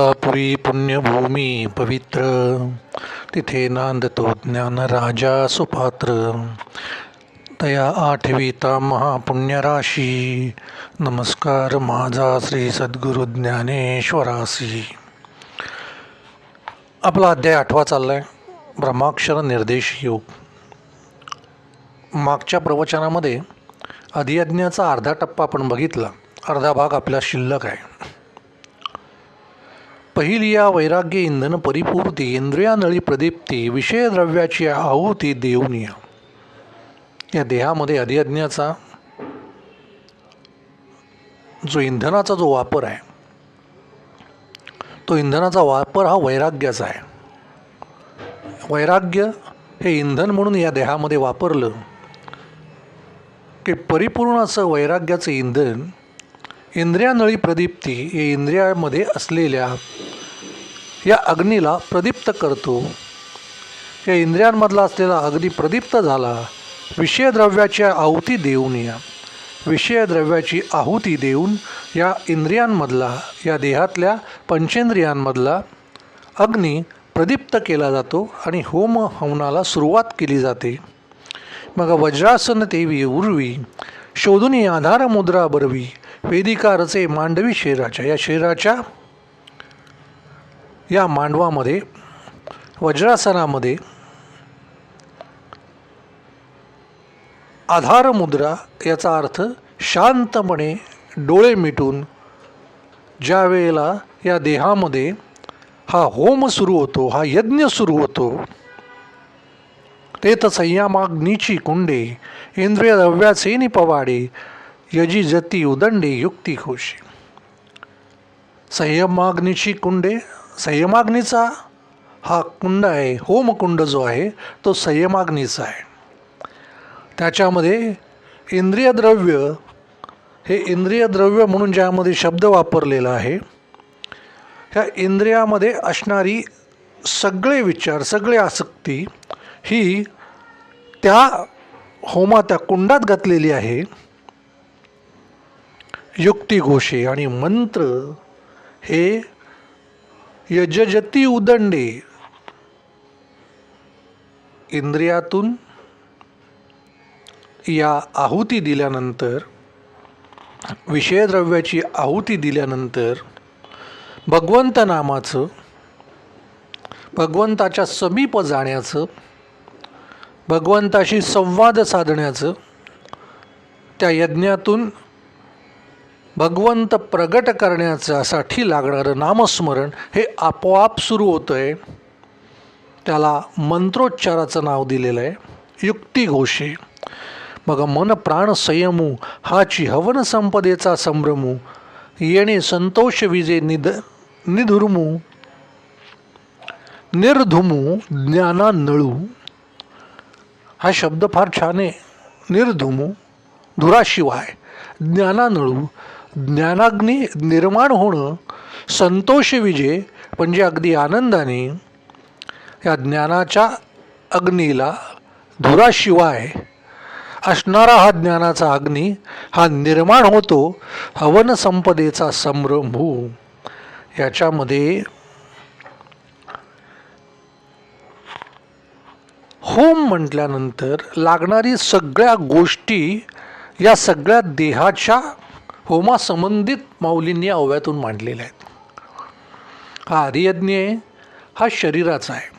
पुरी पुण्यभूमी पवित्र तिथे नांदतो ज्ञान राजा सुपात्र. तया आठवीता महापुण्यराशी नमस्कार माझा श्री सद्गुरु ज्ञानेश्वरासी. आपला अध्याय आठवा चालला आहे ब्रह्माक्षर निर्देश योग. मागच्या प्रवचनामध्ये अधियज्ञाचा अर्धा टप्पा आपण बघितला अर्धा भाग आपला शिल्लक आहे. पहिली या वैराग्य इंधन परिपूर्ती इंद्रियानळी प्रदीप्ती विषय द्रव्याची आहुती देऊनिया या. देहामध्ये अधियज्ञाचा जो इंधनाचा जो वापर आहे तो इंधनाचा वापर हा वैराग्याचा आहे. वैराग्य हे इंधन म्हणून या देहामध्ये वापरलं की परिपूर्ण असं वैराग्याचं इंधन इंद्रियानळी प्रदीप्ती हे इंद्रियामध्ये असलेल्या या अग्नीला प्रदीप्त करतो. या इंद्रियांमधला असलेला अग्नी प्रदीप्त झाला. विषयद्रव्याच्या आहुती देऊन या. विषयद्रव्याची आहुती देऊन या इंद्रियांमधला या देहातल्या पंचेंद्रियांमधला अग्नी प्रदीप्त केला जातो आणि होम हवनाला सुरुवात केली जाते. मग वज्रासन देवी उर्वी शोधून आधार मुद्रा बरवी वेदिका रचे मांडवी शरीराच्या या शरीराच्या या मांडवामध्ये वज्रासनामध्ये आधार मुद्रा याचा अर्थ शांतपणे डोळे मिटून ज्या वेळेला या देहामध्ये हा होम सुरू होतो हा यज्ञ सुरू होतो ते तर संयमाग्नीची कुंडे इंद्रिय रव्याचे निपवाडे यजी जती उदंडे युक्ती खोशी संयमाग्नीची कुंडे संयमाग्नीचा हा कुंड आहे होमकुंड जो आहे तो संयमाग्नीचा आहे. त्याच्यामध्ये इंद्रिय द्रव्य हे इंद्रिय द्रव्य म्हणून ज्यामध्ये शब्द वापरलेला आहे ह्या इंद्रियामध्ये असणारी सगळे विचार सगळे आसक्ती ही त्या होमा त्या कुंडात घातलेली आहे. युक्ती घोषे आणि मंत्र हे यजती उदंडे. इंद्रियातून या आहुती दिल्यानंतर विषयद्रव्याची आहुती दिल्यानंतर भगवंत नामाचं भगवंताच्या समीप जाण्याचं भगवंताशी संवाद साधण्याचं त्या यज्ञातून भगवंत प्रगट करण्याच्यासाठी लागणारं नामस्मरण हे आपोआप सुरू होतं आहे त्याला मंत्रोच्चाराचं नाव दिलेलं आहे युक्तिघोषे मग मन प्राण संयमू हाची हवन संपदेचा संभ्रमू येणे संतोष विजे निध निधुर्मू निर्धुमू ज्ञाना नळू हा शब्द फार छान आहे. निर्धुमू धुराशिवाय. ज्ञानानळू ज्ञानाग्नी निर्माण होणं संतोष विजय म्हणजे अगदी आनंदाने या ज्ञानाच्या अग्नीला धुराशिवाय असणारा हा ज्ञानाचा अग्नी हा निर्माण होतो हवन संपदेचा संभ्रम. हो याच्यामध्ये होम म्हटल्यानंतर लागणारी सगळ्या गोष्टी या सगळ्या देहाच्या होमासंबंधित माऊलींनी अव्यातून मांडलेल्या आहेत. हा आदियज्ञ आहे हा शरीराचा आहे.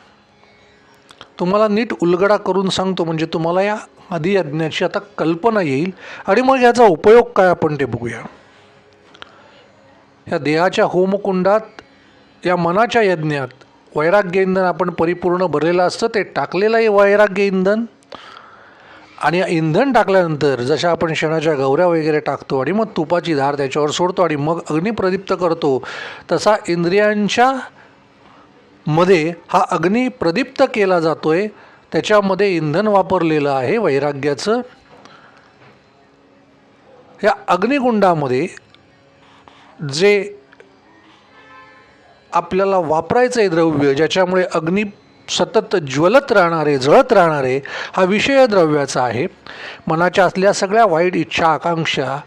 तुम्हाला नीट उलगडा करून सांगतो म्हणजे तुम्हाला या आदियज्ञाची आता कल्पना येईल. आणि मग याचा उपयोग काय आपण ते बघूया. या देहाच्या होमकुंडात या मनाच्या यज्ञात वैराग्य इंधन आपण परिपूर्ण भरलेलं असतं ते टाकलेलं आहे वैराग्य इंधन. आणि इंधन टाकल्यानंतर जशा आपण शेणाच्या गवऱ्या वगैरे टाकतो आणि मग तुपाची धार त्याच्यावर सोडतो आणि मग अग्निप्रदीप्त करतो तसा इंद्रियांच्या मध्ये हा अग्नी प्रदीप्त केला जातो आहे त्याच्यामध्ये इंधन वापरलेलं आहे वैराग्याचं. या अग्निकुंडामध्ये जे आपल्याला वापरायचं आहे द्रव्य ज्याच्यामुळे अग्नी सतत ज्वलत राहणारे जळत राहणारे हा विषय द्रव्याचा आहे. मनाच्या असल्या सगळ्या वाईट इच्छा आकांक्षा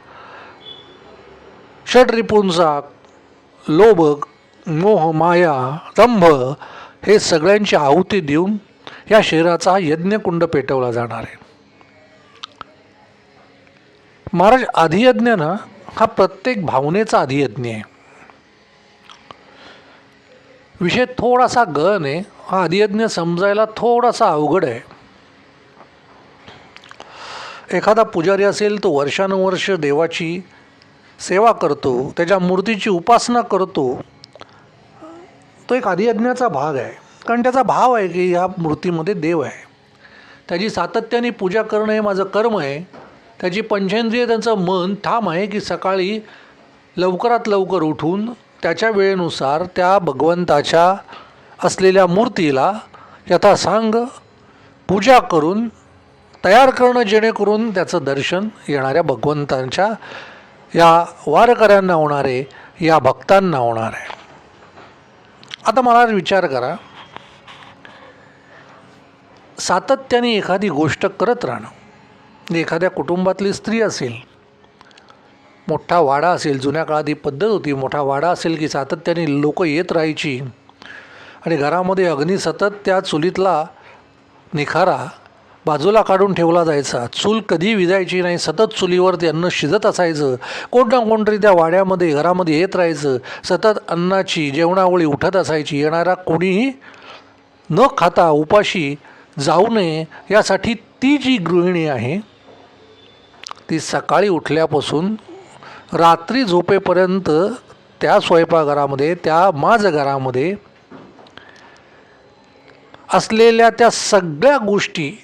षड्रिपूंचा लोभ मोह माया दंभ हे सगळ्यांची आहुती देऊन या शरीराचा यज्ञकुंड पेटवला जाणार आहे. महाराज अधियज्ञ ना हा प्रत्येक भावनेचा अधियज्ञ आहे. विषय थोडासा गहन आहे. हा अधियज्ञ समजायला थोडासा अवघड आहे. एखादा पुजारी असेल तो वर्षानुवर्ष देवाची सेवा करतो त्याच्या मूर्तीची उपासना करतो. तो एक अधियज्ञाचा भाग आहे. कारण त्याचा भाव आहे की या मूर्तीमध्ये देव आहे. त्याची सातत्याने पूजा करणं हे माझं कर्म आहे. त्याची पंचेंद्रिय त्यांचं मन ठाम आहे की सकाळी लवकरात लवकर उठून त्याच्या वेळेनुसार त्या भगवंताच्या असलेल्या मूर्तीला यथासांग पूजा करून तयार करणं जेणेकरून त्याचं दर्शन येणाऱ्या भगवंतांच्या या वारकऱ्यांना होणारे या भक्तांना होणार. आहे आता मला विचार करा. सातत्याने एखादी गोष्ट करत राहणं. म्हणजे एखाद्या कुटुंबातली स्त्री असेल मोठा वाडा असेल जुन्या काळात ही पद्धत होती मोठा वाडा असेल की सातत्याने लोक येत राहायची. आणि घरामध्ये अग्नी सतत त्या चुलीतला निखारा बाजूला काढून ठेवला जायचा. चूल कधी विजायची नाही सतत चुलीवर ते अन्न शिजत असायचं. कोण ना कोणतरी त्या वाड्यामध्ये घरामध्ये येत राहायचं. सतत अन्नाची जेवणावळी उठत असायची. येणारा कोणीही न खाता उपाशी जाऊ नये यासाठी ती जी गृहिणी आहे ती सकाळी उठल्यापासून रात्री झोपेपर्यंत त्या स्वयंपाकघरामध्ये त्या माझघरामध्ये असलेल्या त्या सगळ्या गोष्टी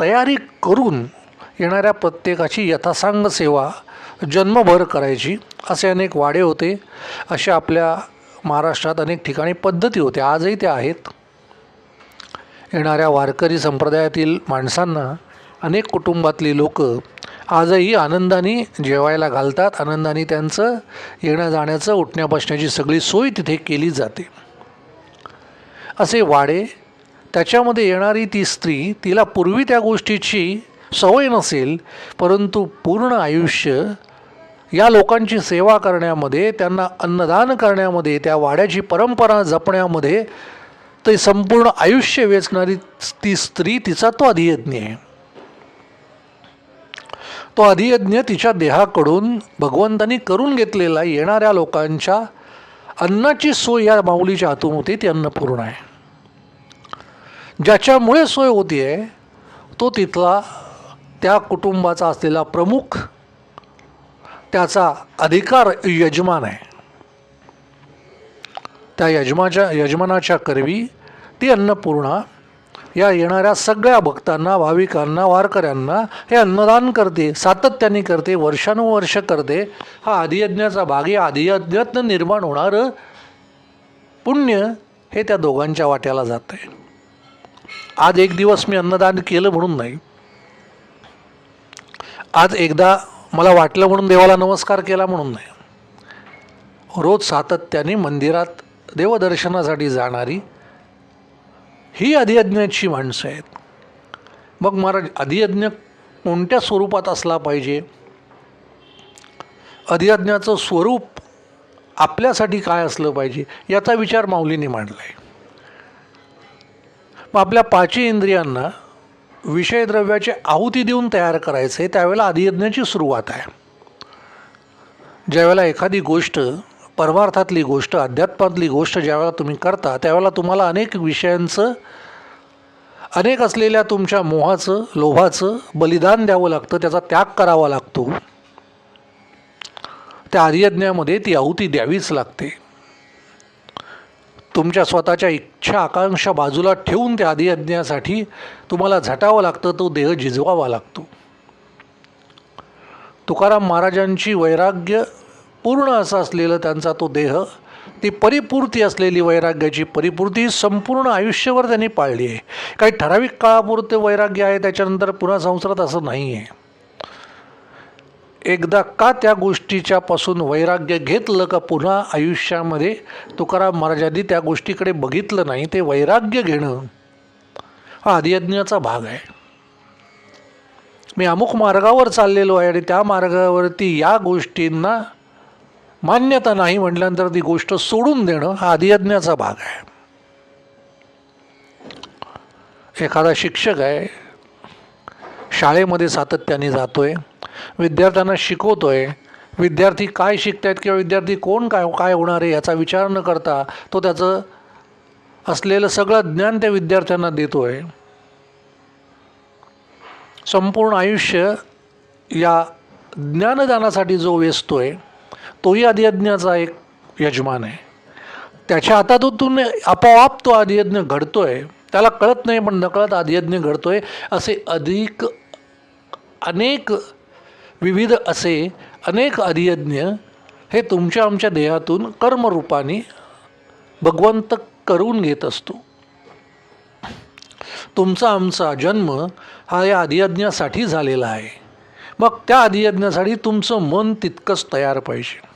तयारी करून येणाऱ्या प्रत्येकाची यथासांग सेवा जन्मभर करायची असे अनेक वाडे होते. असे आपल्या महाराष्ट्रात अनेक ठिकाणी पद्धती होत्या आजही त्या आहेत. येणाऱ्या वारकरी संप्रदायातील माणसांना अनेक कुटुंबातली लोकं आजही आनंदाने जेवायला घालतात. आनंदाने त्यांचं येण्या जाण्याचं उठण्यापासण्याची सगळी सोय तिथे केली जाते. असे वाडे त्याच्यामध्ये येणारी ती स्त्री तिला पूर्वी त्या गोष्टीची सवय नसेल परंतु पूर्ण आयुष्य या लोकांची सेवा करण्यामध्ये त्यांना अन्नदान करण्यामध्ये त्या वाड्याची परंपरा जपण्यामध्ये ते संपूर्ण आयुष्य वेचणारी ती स्त्री तिचा तो अधियज्ञ आहे. तो अधियज्ञ तिच्या देहाकडून भगवंतांनी करून घेतलेला येणाऱ्या लोकांच्या अन्नाची सोय या माऊलीच्या हातून होते ती अन्नपूर्ण आहे. ज्याच्यामुळे सोय होती आहे तो तिथला त्या कुटुंबाचा असलेला प्रमुख त्याचा अधिकार यजमान आहे. त्या यजमाच्या यजमानाच्या करवी ती अन्नपूर्णा या येणाऱ्या सगळ्या भक्तांना भाविकांना वारकऱ्यांना हे अन्नदान करते सातत्याने करते वर्षानुवर्ष करते. हा आदियज्ञाचा भाग या आदियज्ञातनं निर्माण होणारं पुण्य हे त्या दोघांच्या वाट्याला जात आहे. आज एक दिवस मी अन्नदान केलं म्हणून नाही. आज एकदा मला वाटलं म्हणून देवाला नमस्कार केला म्हणून नाही. रोज सातत्याने मंदिरात देवदर्शनासाठी जाणारी ही अधियज्ञाची माणसं आहेत. मग महाराज अधियज्ञ कोणत्या स्वरूपात असला पाहिजे? अधियज्ञाचं स्वरूप आपल्यासाठी काय असलं पाहिजे याचा विचार माऊलीने मांडला आहे मग आपल्या पाचही इंद्रियांना विषयद्रव्याची आहुती देऊन तयार करायचं आहे त्यावेळेला अधियज्ञाची सुरुवात आहे. ज्यावेळेला एखादी गोष्ट परमार्थातली गोष्ट अध्यात्मातली गोष्ट ज्यावेळेला तुम्ही करता त्यावेळेला तुम्हाला अनेक विषयांचं अनेक असलेल्या तुमच्या मोहाचं लोभाचं बलिदान द्यावं लागतं त्याचा त्याग करावा लागतो. त्या आर्यज्ञामध्ये ती आहुती द्यावीच लागते. तुमच्या स्वतःच्या इच्छा आकांक्षा बाजूला ठेवून त्या आदियज्ञासाठी तुम्हाला झटावं लागतं तो देह झिजवावा लागतो. तुकाराम महाराजांची वैराग्य पूर्ण असं असलेलं त्यांचा तो देह ती परिपूर्ती असलेली वैराग्याची परिपूर्ती संपूर्ण आयुष्यभर त्यांनी पाळली आहे. काही ठराविक काळापुरते वैराग्य आहे त्याच्यानंतर पुन्हा संसारात असं नाही आहे एकदा का त्या गोष्टीच्या पासून वैराग्य घेतलं का पुन्हा आयुष्यामध्ये तुकाराम महाराजांनी त्या गोष्टीकडे बघितलं नाही ते वैराग्य घेणं हा आदियज्ञाचा भाग आहे. मी अमुक मार्गावर चाललेलो आहे आणि त्या मार्गावरती या गोष्टींना मान्यता नाही म्हटल्यानंतर ती गोष्ट सोडून देणं हा अधियज्ञाचा भाग आहे. एखादा शिक्षक आहे शाळेमध्ये सातत्याने जातोय विद्यार्थ्यांना शिकवतोय विद्यार्थी काय शिकतायत किंवा विद्यार्थी कोण काय काय होणार आहे याचा विचार न करता तो त्याचं असलेलं सगळं ज्ञान त्या विद्यार्थ्यांना देतो आहे संपूर्ण आयुष्य या ज्ञानदानासाठी जो वेचतोय तोही आदियज्ञाचा एक यजमान आहे. त्याच्या हातातून आपोआप तो अधियज्ञ आहे त्याला कळत नाही पण नकळत अधिज्ञ घडतो आहे असे अधिक अनेक विविध असे अनेक आदियज्ञ हे तुमच्या आमच्या देहातून कर्मरूपाने भगवंत करून घेत असतो. तुमचा आमचा जन्म हा या आदियज्ञासाठी झालेला आहे. मग त्या अधियज्ञासाठी तुमचं मन तितकंच तयार पाहिजे.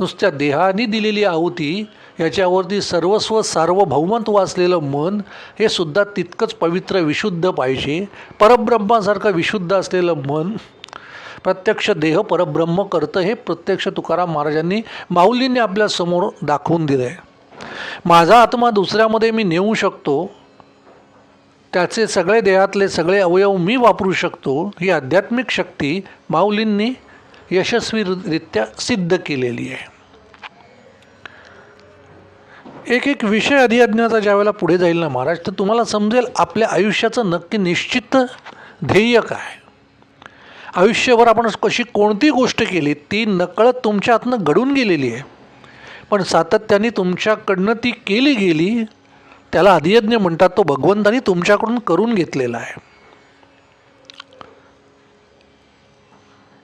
नुसत्या देहाने दिलेली आहुती याच्यावरती सर्वस्व सार्वभौमत्व असलेलं मन हे सुद्धा तितकंच पवित्र विशुद्ध पाहिजे. परब्रह्मासारखं विशुद्ध असलेलं मन प्रत्यक्ष देह परब्रह्म करतं हे प्रत्यक्ष तुकाराम महाराजांनी माऊलींनी आपल्यासमोर दाखवून दिलं आहे माझा आत्मा दुसऱ्यामध्ये मी नेऊ शकतो त्याचे सगळे देहातले सगळे अवयव मी वापरू शकतो ही आध्यात्मिक शक्ती माऊलींनी यशस्वीरित्या सिद्ध केलेली आहे. एक एक विषय अधिअज्ञाचा ज्यावेळेला पुढे जाईल ना महाराज तर तुम्हाला समजेल आपल्या आयुष्याचं नक्की निश्चित ध्येय काय? आयुष्यभर आपण कशी कोणती गोष्ट केली ती नकळत तुमच्या हातनं घडून गेलेली आहे. पण सातत्याने तुमच्याकडनं ती केली गेली त्याला अधियज्ञ म्हणतात तो भगवंतानी तुमच्याकडून करून घेतलेला आहे.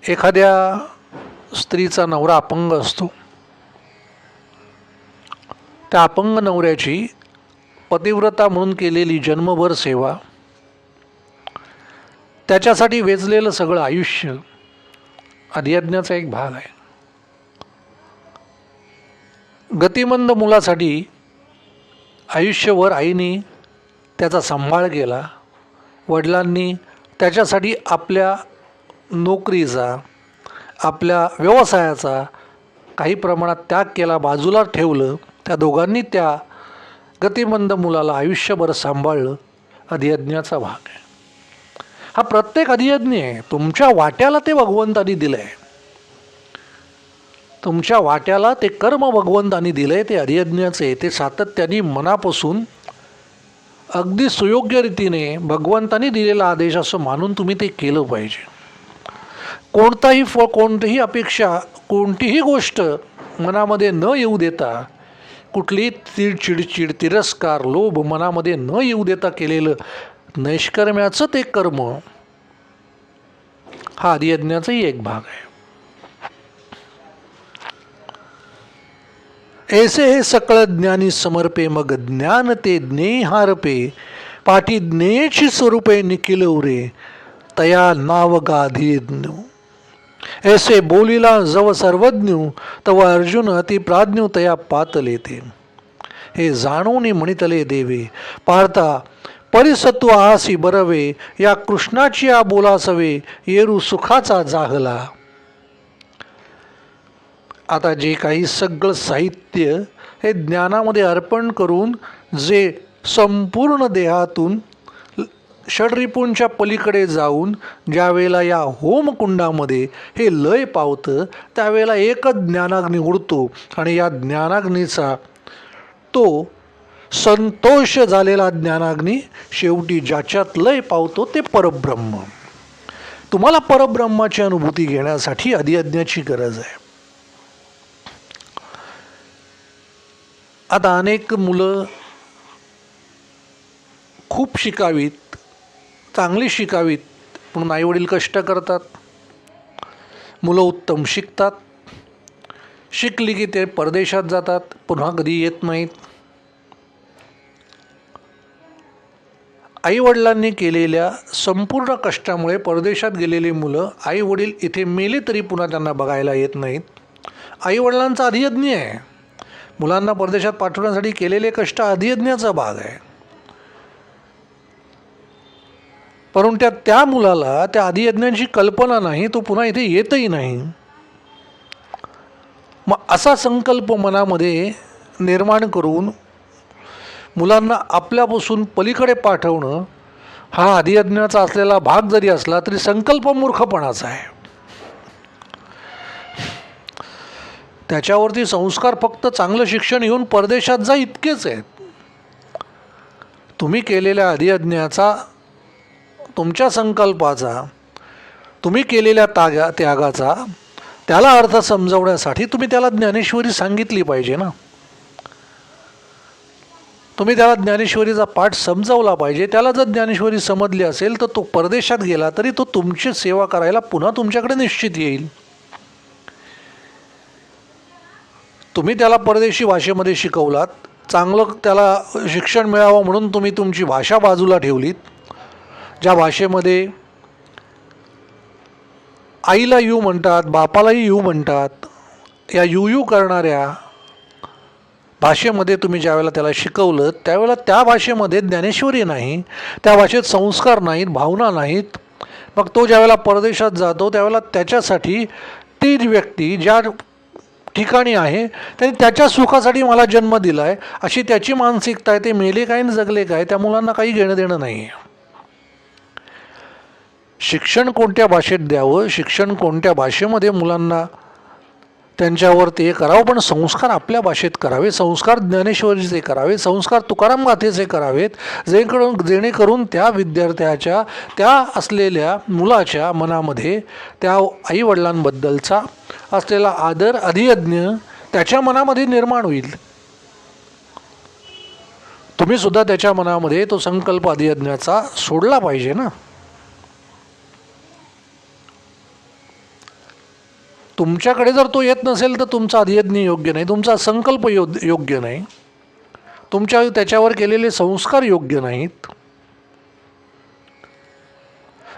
एखाद्या स्त्रीचा नवरा अपंग असतो. त्या अपंग नवऱ्याची पतिव्रता म्हणून केलेली जन्मभर सेवा त्याच्यासाठी वेचलेलं सगळं आयुष्य अधियज्ञाचा एक भाग आहे. गतिमंद मुलासाठी आयुष्यभर आईने त्याचा सांभाळ केला वडिलांनी त्याच्यासाठी आपल्या नोकरीचा आपल्या व्यवसायाचा काही प्रमाणात त्याग केला बाजूला ठेवलं त्या दोघांनी त्या गतिमंद मुलाला आयुष्यभर सांभाळलं अधियज्ञाचा भाग आहे. हा प्रत्येक अधियज्ञ आहे तुमच्या वाट्याला ते भगवंतानी दिलं आहे तुमच्या वाट्याला ते कर्म भगवंतानी दिलं आहे ते अधियज्ञाचे ते सातत्याने मनापासून अगदी सुयोग्य रीतीने भगवंतानी दिलेला आदेश असं मानून तुम्ही ते केलं पाहिजे. कोणताही फ कोणतीही अपेक्षा कोणतीही गोष्ट मनामध्ये न येऊ देता कुठलीही ती चिडचिड तिरस्कार लोभ मनामध्ये न येऊ देता केलेलं नैष्कर्म्याचं ते कर्म हा आदियज्ञाचाही एक भाग आहे. ऐसे हे सकळ ज्ञानी समर्पे मग ज्ञान ते ज्ञेहारपे पाठी ज्ञेची स्वरूपे निखिल उरे तया नाव गाधिज्ञ ऐसे बोलीला जव सर्वज्ञ तव अर्जुन अति प्राज्ञ तया पातले ते हे जाणून म्हणितले देवे पार्था परिसत्व आसी बरवे या कृष्णाची या बोलासवे येरू सुखाचा जाहला. आता जे काही सगळं साहित्य हे ज्ञानामध्ये अर्पण करून जे संपूर्ण देहातून षडरिपूंच्या पलीकडे जाऊन ज्यावेळेला या होमकुंडामध्ये हे लय पावतं त्यावेळेला एकच ज्ञानाग्नी उडतो आणि या ज्ञानाग्नीचा तो संतोष झालेला ज्ञानाग्नी शेवटी ज्याच्यात लय पावतो ते परब्रह्म. तुम्हाला परब्रह्माची अनुभूती घेण्यासाठी अधियज्ञाची गरज आहे. आता अनेक मुलं खूप शिकावीत चांगली शिकावीत म्हणून आईवडील कष्ट करतात. मुलं उत्तम शिकतात. शिकली की ते परदेशात जातात पुन्हा कधी येत नाहीत. आईवडिलांनी केलेल्या संपूर्ण कष्टामुळे परदेशात गेलेली मुलं आईवडील इथे मेले तरी पुन्हा त्यांना बघायला येत नाहीत. आईवडिलांचा अधियज्ञ आहे. मुलांना परदेशात पाठवण्यासाठी केलेले कष्ट अधियज्ञाचा भाग आहे. परंतु त्या त्या मुलाला त्या आदियज्ञांची कल्पना नाही तो पुन्हा इथे येतही नाही. मग असा संकल्प मनामध्ये निर्माण करून मुलांना आपल्यापासून पलीकडे पाठवणं हा आदियज्ञाचा असलेला भाग जरी असला तरी संकल्प मूर्खपणाचा आहे. त्याच्यावरती संस्कार फक्त चांगलं शिक्षण येऊन परदेशात जा इतकेच आहेत. तुम्ही केलेल्या अधियज्ञाचा तुमच्या संकल्पाचा तुम्ही केलेल्या तागा त्यागाचा त्याला अर्थ समजवण्यासाठी तुम्ही त्याला ज्ञानेश्वरी सांगितली पाहिजे ना. तुम्ही त्याला ज्ञानेश्वरीचा पाठ समजावला पाहिजे. त्याला जर ज्ञानेश्वरी समजली असेल तर तो परदेशात गेला तरी तो तुमची सेवा करायला पुन्हा तुमच्याकडे निश्चित येईल. तुम्ही त्याला परदेशी भाषेमध्ये शिकवलात चांगलं त्याला शिक्षण मिळावं म्हणून तुम्ही तुमची भाषा बाजूला ठेवलीत. ज्या भाषेमध्ये आईला यू म्हणतात बापालाही यू म्हणतात या यू यू करणाऱ्या भाषेमध्ये तुम्ही ज्यावेळेला त्याला शिकवलं त्यावेळेला त्या भाषेमध्ये ज्ञानेश्वरी नाही त्या भाषेत संस्कार नाहीत भावना नाहीत. मग तो ज्यावेळेला परदेशात जातो त्यावेळेला त्याच्यासाठी ती व्यक्ती ज्या ठिकाणी आहे त्यांनी त्याच्या सुखासाठी मला जन्म दिला आहे अशी त्याची मानसिकता आहे ते मेले काय आणि जगले काय त्या मुलांना काही घेणं देणं नाही आहे शिक्षण कोणत्या भाषेत द्यावं? शिक्षण कोणत्या भाषेमध्ये मुलांना त्यांच्यावर ते करावं? पण संस्कार आपल्या भाषेत करावे. संस्कार ज्ञानेश्वरीचे करावे. संस्कार तुकाराम गाथेचे करावेत. जेणेकरून जेणेकरून त्या विद्यार्थ्याच्या त्या असलेल्या मुलाच्या मनामध्ये त्या आईवडिलांबद्दलचा असलेला आदर अधियज्ञ त्याच्या मनामध्ये निर्माण होईल. तुम्ही सुद्धा त्याच्या मनामध्ये तो संकल्प अधियज्ञाचा सोडला पाहिजे ना? तुमच्याकडे जर तो येत नसेल तर तुमचा अधियज्ञ योग्य नाही तुमचा संकल्प यो योग्य नाही. तुमच्या त्याच्यावर केलेले संस्कार योग्य नाहीत.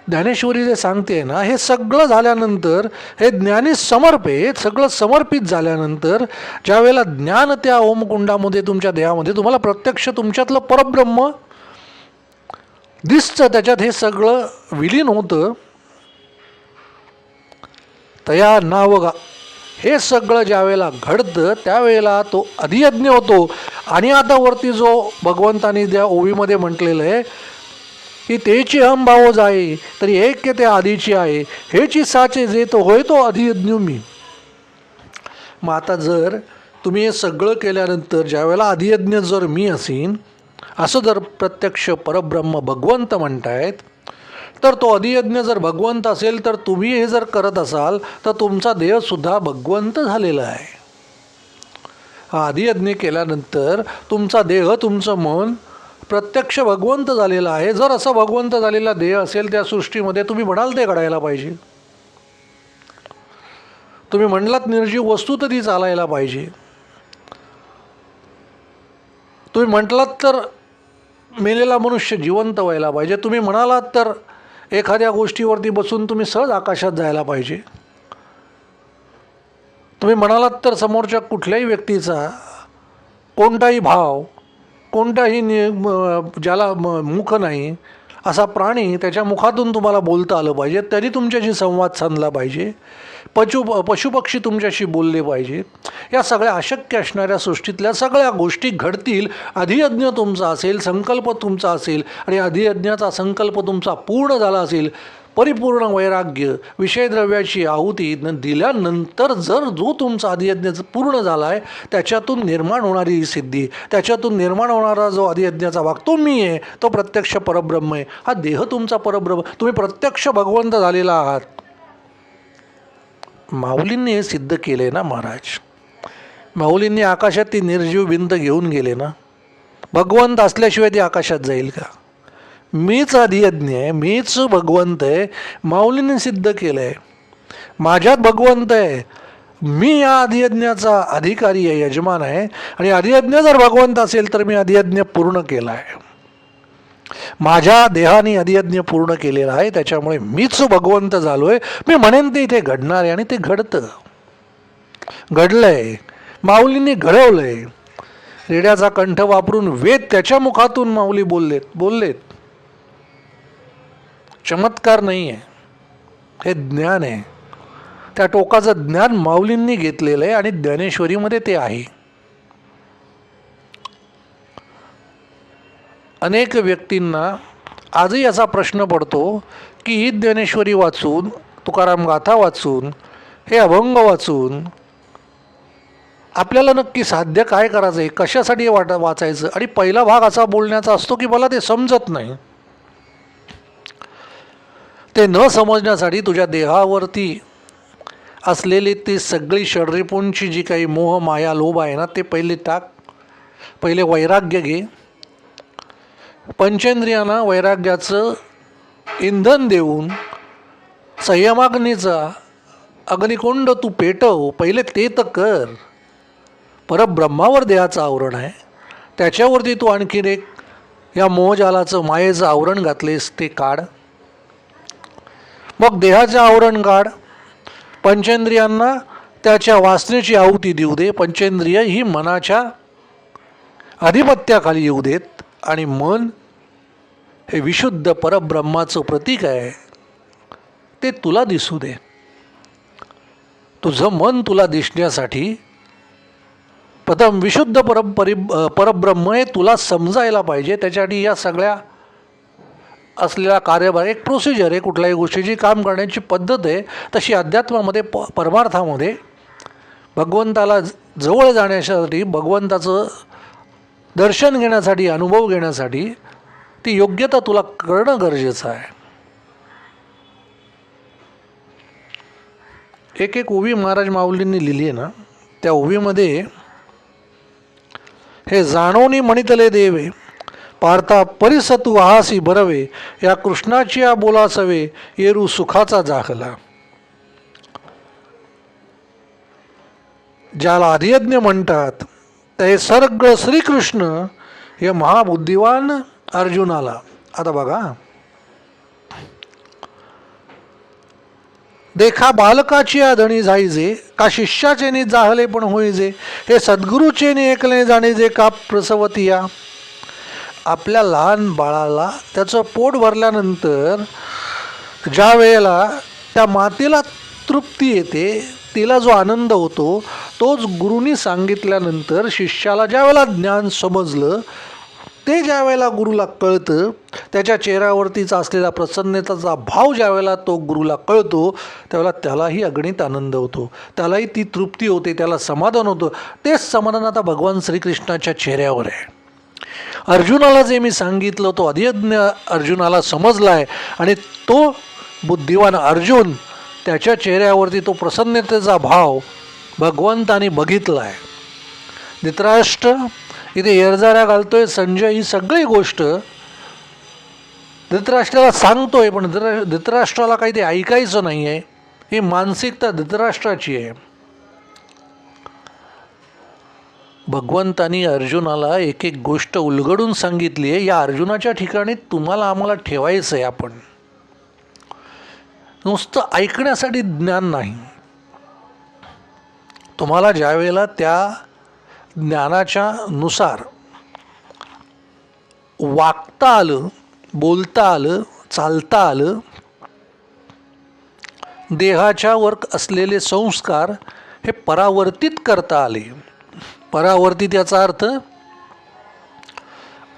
ज्ञानेश्वरी जे सांगते ना हे सगळं झाल्यानंतर हे ज्ञानी समर्पित सगळं समर्पित झाल्यानंतर ज्यावेळेला ज्ञान त्या ओमकुंडामध्ये तुमच्या देहामध्ये तुम्हाला प्रत्यक्ष तुमच्यातलं परब्रह्म दिसतं त्याच्यात हे सगळं विलीन होतं. तया नावगा हे सगळं ज्यावेळेला घडतं त्यावेळेला तो अधियज्ञ होतो. आणि आता वरती जो भगवंतानी त्या ओवीमध्ये म्हटलेलं आहे की तेची हम भाव जाये तरी एक ते आधीची आहे. हेची साचे जे तो होय तो अधियज्ञ मी. मग आता जर तुम्ही हे सगळं केल्यानंतर ज्यावेळेला अधियज्ञ जर मी असीन असं जर प्रत्यक्ष परब्रह्म भगवंत म्हणतायत तर तो अधियज्ञ जर भगवंत असेल तर तुम्ही हे जर करत असाल तर तुमचा देहसुद्धा भगवंत झालेला आहे. हा केल्यानंतर तुमचा देह तुमचं मन प्रत्यक्ष भगवंत झालेला आहे. जर असा भगवंत झालेला देह असेल त्या सृष्टीमध्ये तुम्ही म्हणाल ते घडायला पाहिजे. तुम्ही म्हणलात निर्जीव वस्तू तर ती चालायला पाहिजे. तुम्ही म्हटलात तर मेलेला मनुष्य जिवंत व्हायला पाहिजे. तुम्ही म्हणालात तर एखाद्या गोष्टीवरती बसून तुम्ही सहज आकाशात जायला पाहिजे. तुम्ही म्हणालात तर समोरच्या कुठल्याही व्यक्तीचा कोणताही भाव कोणताही नि ज्याला म मुख नाही असा प्राणी त्याच्या मुखातून तुम्हाला बोलता आलं पाहिजे तरी तुमच्याशी संवाद साधला पाहिजे. पशु पशुपक्षी तुमच्याशी बोलले पाहिजेत या सगळ्या अशक्य असणाऱ्या सृष्टीतल्या सगळ्या गोष्टी घडतील अधियज्ञ तुमचा असेल संकल्प तुमचा असेल आणि अधियज्ञाचा संकल्प तुमचा पूर्ण झाला असेल परिपूर्ण वैराग्य विषयद्रव्याची आहुती न दिल्यानंतर जर जो तुमचा अधियज्ञ पूर्ण झाला आहे त्याच्यातून निर्माण होणारी ही सिद्धी त्याच्यातून निर्माण होणारा जो आदियज्ञाचा भाग तो मी आहे तो प्रत्यक्ष परब्रह्म आहे. हा देह तुमचा परब्रह्म तुम्ही प्रत्यक्ष भगवंत झालेला आहात. माऊलींनी हे सिद्ध केले ना महाराज? माऊलींनी आकाशात ती निर्जीव भिंत घेऊन गेले ना? भगवंत असल्याशिवाय ती आकाशात जाईल का? मीच अधियज्ञ आहे मीच भगवंत आहे माऊलीने सिद्ध केलं आहे माझ्यात भगवंत आहे. मी या अधियज्ञाचा अधिकारी आहे यजमान आहे. आणि अधियज्ञ जर भगवंत असेल तर मी अधियज्ञ पूर्ण केला आहे. माझ्या देहाने अधियज्ञ पूर्ण केलेला आहे त्याच्यामुळे मीच भगवंत झालो आहे मी म्हणेन ते इथे घडणार आहे आणि ते घडतं. घडलंय. माऊलींनी घडवलंय. रेड्याचा कंठ वापरून वेद त्याच्या मुखातून माऊली बोललेत बोललेत. चमत्कार नाही आहे. हे ज्ञान आहे. त्या टोकाचं ज्ञान माऊलींनी घेतलेलं आहे आणि ज्ञानेश्वरीमध्ये ते आहे. अनेक व्यक्तींना आजही असा प्रश्न पडतो की ही ज्ञानेश्वरी वाचून तुकाराम गाथा वाचून हे अभंग वाचून आपल्याला नक्की साध्य काय करायचं आहे? कशासाठी वाटा वाट वाचायचं? आणि पहिला भाग असा बोलण्याचा असतो की मला ते समजत नाही. ते न समजण्यासाठी तुझ्या देहावरती असलेली ती सगळी षडरिपूंची जी काही मोह माया लोभ आहे ना ते पहिले टाक. पहिले वैराग्य घे. पंचेंद्रियांना वैराग्याचं इंधन देऊन संयमाग्नीचा अग्निकुंड तू पेटव. पहिले ते तर कर. परब्रह्मावर देहाचं आवरण आहे. त्याच्यावरती तू आणखीन एक या मोहजालाचं मायेचं आवरण घातलेस ते काढ. मग देहाचं आवरण काढ पंचेंद्रियांना त्याच्या वासनेची आहुती देऊ दे. पंचेंद्रिय ही मनाच्या अधिपत्याखाली येऊ देत आणि मन हे विशुद्ध परब्रह्माचं प्रतीक आहे. ते तुला दिसू दे. तुझं मन तुला दिसण्यासाठी प्रथम विशुद्ध परम परि परब्रह्म हे तुला समजायला पाहिजे. त्याच्यासाठी या सगळ्या असलेला कार्यभार एक प्रोसिजर आहे कुठल्याही गोष्टीची काम करण्याची पद्धत आहे तशी अध्यात्मामध्ये प परमार्थामध्ये भगवंताला जवळ जाण्यासाठी भगवंताचं दर्शन घेण्यासाठी अनुभव घेण्यासाठी ती योग्यता तुला करणं गरजेचं आहे. एक एक ओवी महाराज माऊलींनी लिहिली आहे ना त्या ओवीमध्ये हे जाणवणी म्हणितले देवे पार्था परिसतू आहासी बरवे या कृष्णाची या बोलासवे येरू सुखाचा जाखला ज्याला अधियज्ञ म्हणतात ते सर्ग श्रीकृष्ण हे महाबुद्धिवान अर्जुनाला. आता बघा. देखा बालकाची आधणी जाईजे का शिष्याचे नि जाहले पण होईजे हे सद्गुरूचे नि एकले जाणीजे का प्रसवतिया? आपल्या लहान बाळाला त्याचं पोट भरल्यानंतर ज्या वेळेला त्या मातेला तृप्ती येते तिला जो आनंद होतो तोच गुरुनी सांगितल्यानंतर शिष्याला ज्या वेळेला ज्ञान समजलं ते ज्या वेळेला गुरुला कळतं त्याच्या चेहऱ्यावरतीचा असलेला प्रसन्नतेचा भाव ज्या वेळेला तो गुरुला कळतो त्यावेळेला त्यालाही अगणित आनंद होतो. त्यालाही ती तृप्ती होते त्याला समाधान होतं. तेच समाधान आता भगवान श्रीकृष्णाच्या चेहऱ्यावर आहे. अर्जुनाला जे मी सांगितलं तो अधियज्ञ अर्जुनाला समजला आहे आणि तो बुद्धिवान अर्जुन त्याच्या चेहऱ्यावरती तो प्रसन्नतेचा भाव भगवंताने बघितला आहे धृतराष्ट्र इथे येरजाऱ्या घालतोय संजय ही सगळी गोष्ट धृतराष्ट्राला सांगतोय पण धृतराष्ट्राला काही ते ऐकायचं नाही आहे ही मानसिकता धृतराष्ट्राची आहे. भगवंतानी अर्जुनाला एक एक गोष्ट उलगडून सांगितली आहे या अर्जुनाच्या ठिकाणी तुम्हाला आम्हाला ठेवायचं आहे आपण. नुसतं ऐकण्यासाठी ज्ञान नाही. तुम्हाला ज्यावेळेला त्या ज्ञानाच्या नुसार वागता आलं बोलता आलं चालता आलं देहाच्या वर असलेले संस्कार हे परावर्तित करता आले. परावर्तित याचा अर्थ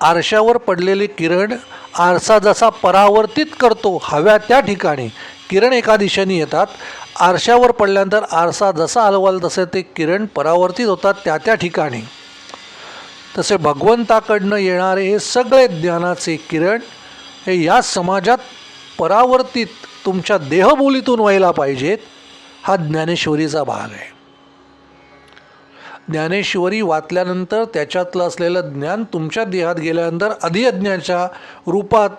आरशावर पडलेले किरण आरसा जसा परावर्तित करतो हव्या त्या ठिकाणी. किरण एका दिशेने येतात आरशावर पडल्यानंतर आरसा जसा हलवाल तसे ते किरण परावर्तित होतात त्या त्या ठिकाणी. तसे भगवंताकडनं येणारे हे सगळे ज्ञानाचे किरण हे या समाजात परावर्तित तुमच्या देहबोलीतून व्हायला पाहिजेत हा ज्ञानेश्वरीचा भाग आहे. ज्ञानेश्वरी वाचल्यानंतर त्याच्यातलं असलेलं ज्ञान तुमच्या देहात गेल्यानंतर अधिअज्ञाच्या रूपात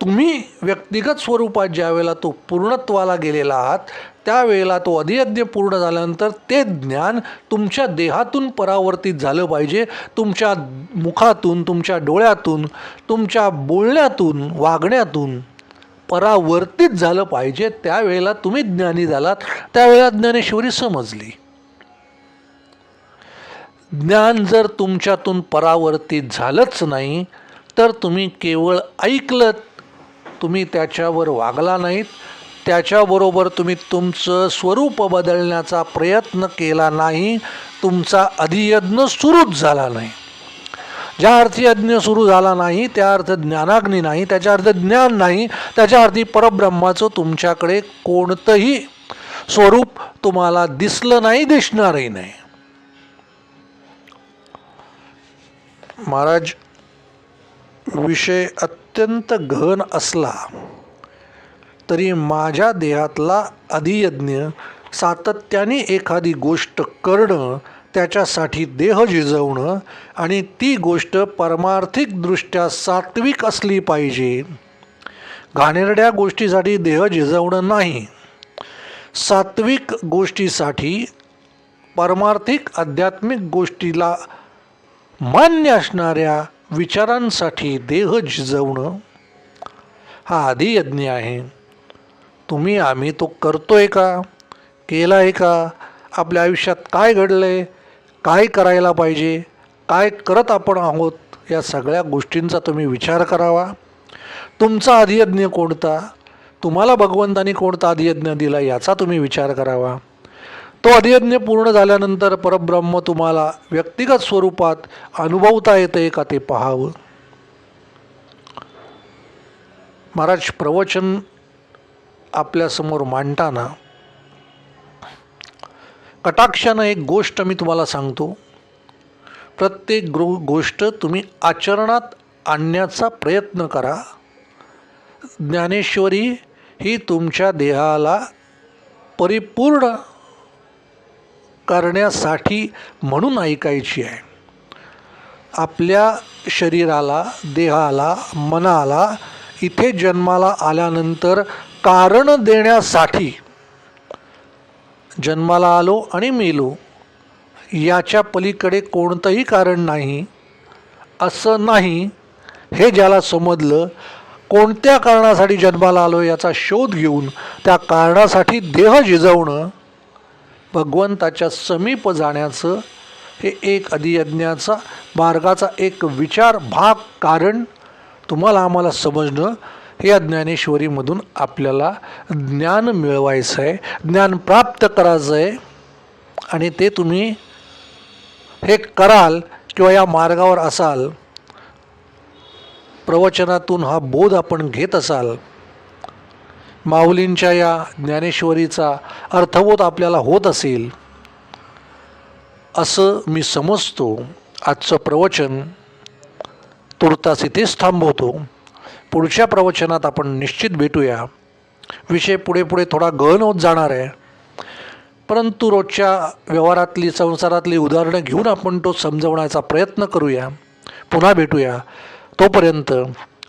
तुम्ही व्यक्तिगत स्वरूपात ज्या वेळेला तो पूर्णत्वाला गेलेला आहात त्यावेळेला तो अधियज्ञ पूर्ण झाल्यानंतर ते ज्ञान तुमच्या देहातून परावर्तित झालं पाहिजे. तुमच्या मुखातून तुमच्या डोळ्यातून तुमच्या बोलण्यातून वागण्यातून परावर्तित झालं पाहिजे. त्यावेळेला तुम्ही ज्ञानी झालात. त्यावेळेला ज्ञानेश्वरी समजली. ज्ञान जर तुमच्यातून परावर्तित झालंच नाही तर तुम्ही केवळ ऐकलं तुम्ही त्याच्यावर वागला नाहीत. त्याच्याबरोबर तुम्ही तुमचं स्वरूप बदलण्याचा प्रयत्न केला नाही तुमचा अधियज्ञ सुरूच झाला नाही. ज्या अर्थी यज्ञ सुरू झाला नाही त्या अर्थ ज्ञानाग्नी नाही त्याच्या अर्थ ज्ञान नाही त्याच्या अर्थी परब्रह्माचं तुमच्याकडे कोणतंही स्वरूप तुम्हाला दिसलं नाही दिसणारही नाही. महाराज विषय अत्यंत घन असला तरी माझ्या देहातला अधियज्ञ सातत्याने एखादी गोष्ट करणं त्याच्यासाठी देह झिजवणं आणि ती गोष्ट परमार्थिकदृष्ट्या सात्विक असली पाहिजे. घाणेरड्या गोष्टीसाठी देह झिजवणं नाही. सात्विक गोष्टीसाठी परमार्थिक आध्यात्मिक गोष्टीला मान्य असणाऱ्या विचारांसाठी देह झिजवणं हा आदियज्ञ आहे. तुम्ही आम्ही तो करतोय का? केला आहे का? आपल्या आयुष्यात काय घडलं आहे काय करायला पाहिजे? काय करत आपण आहोत? या सगळ्या गोष्टींचा तुम्ही विचार करावा. तुमचा अधियज्ञ कोणता? तुम्हाला भगवंतानी कोणता अधियज्ञ दिला याचा तुम्ही विचार करावा. तो अध्ययज्ञ पूर्ण झाल्यानंतर परब्रह्म तुम्हाला व्यक्तिगत स्वरूपात अनुभवता येते का ते पहावं? महाराज प्रवचन आपल्यासमोर मांडताना कटाक्षानं एक गोष्ट मी तुम्हाला सांगतो. प्रत्येक गो गोष्ट तुम्ही आचरणात आणण्याचा प्रयत्न करा. ज्ञानेश्वरी ही तुमच्या देहाला परिपूर्ण करण्यासाठी म्हणून ऐकायची आहे. आपल्या शरीराला देहाला मनाला इथे जन्माला आल्यानंतर कारण देण्यासाठी जन्माला आलो आणि मेलो याच्या पलीकडे कोणतंही कारण नाही असं नाही हे ज्याला समजलं कोणत्या कारणासाठी जन्माला आलो याचा शोध घेऊन त्या कारणासाठी देह झिजवणं भगवंताच्या समीप जाण्याचं हे एक अधियज्ञाचा मार्गाचा एक विचार भाग कारण तुम्हाला आम्हाला समजणं हे या ज्ञानेश्वरीमधून आपल्याला ज्ञान मिळवायचं आहे ज्ञान प्राप्त करायचं आहे. आणि ते तुम्ही हे कराल किंवा या मार्गावर असाल प्रवचनातून हा बोध आपण घेत असाल माऊलींच्या या ज्ञानेश्वरीचा अर्थबोध आपल्याला होत असेल असं मी समजतो. आजचं प्रवचन तुर्तास इथेच थांबवतो. पुढच्या प्रवचनात आपण निश्चित भेटूया. विषय पुढे पुढे थोडा गहन होत जाणार आहे. परंतु रोजच्या व्यवहारातली संसारातली उदाहरणं घेऊन आपण तो समजवण्याचा प्रयत्न करूया. पुन्हा भेटूया. तोपर्यंत